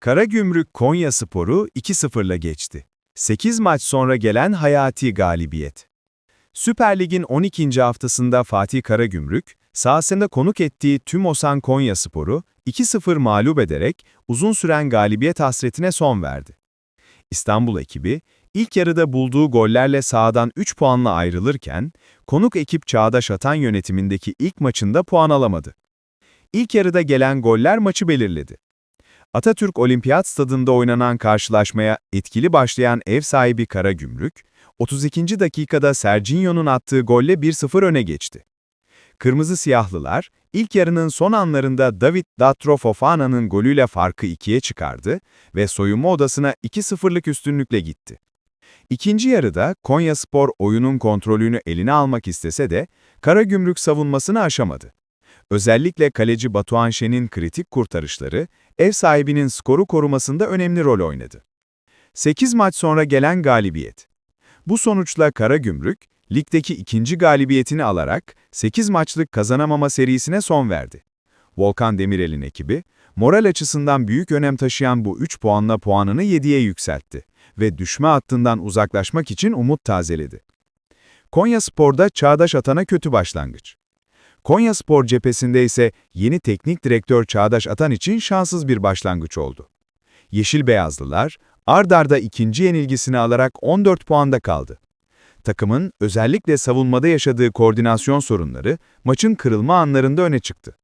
Karagümrük Konya Sporu 2-0'la geçti. 8 maç sonra gelen hayati galibiyet. Süper Lig'in 12. haftasında Fatih Karagümrük, sahasında konuk ettiği tüm Osan Konya Sporu 2-0 mağlup ederek uzun süren galibiyet hasretine son verdi. İstanbul ekibi, ilk yarıda bulduğu gollerle sahadan 3 puanla ayrılırken, konuk ekip Çağdaş Atan yönetimindeki ilk maçında puan alamadı. İlk yarıda gelen goller maçı belirledi. Atatürk Olimpiyat Stadında oynanan karşılaşmaya etkili başlayan ev sahibi Karagümrük, 32. dakikada Serginho'nun attığı golle 1-0 öne geçti. Kırmızı Siyahlılar, ilk yarının son anlarında David Datro Fofana'nın golüyle farkı ikiye çıkardı ve soyunma odasına 2-0'lık üstünlükle gitti. İkinci yarıda Konyaspor oyunun kontrolünü eline almak istese de Karagümrük savunmasını aşamadı. Özellikle kaleci Batuhan Şen'in kritik kurtarışları, ev sahibinin skoru korumasında önemli rol oynadı. 8 maç sonra gelen galibiyet. Bu sonuçla Karagümrük, ligdeki ikinci galibiyetini alarak 8 maçlık kazanamama serisine son verdi. Volkan Demirel'in ekibi, moral açısından büyük önem taşıyan bu 3 puanla puanını 7'ye yükseltti ve düşme hattından uzaklaşmak için umut tazeledi. Konya Spor'da Çağdaş Atan'a kötü başlangıç. Konya Spor cephesinde ise yeni teknik direktör Çağdaş Atan için şanssız bir başlangıç oldu. Yeşil Beyazlılar, ard arda ikinci yenilgisini alarak 14 puanda kaldı. Takımın özellikle savunmada yaşadığı koordinasyon sorunları maçın kırılma anlarında öne çıktı.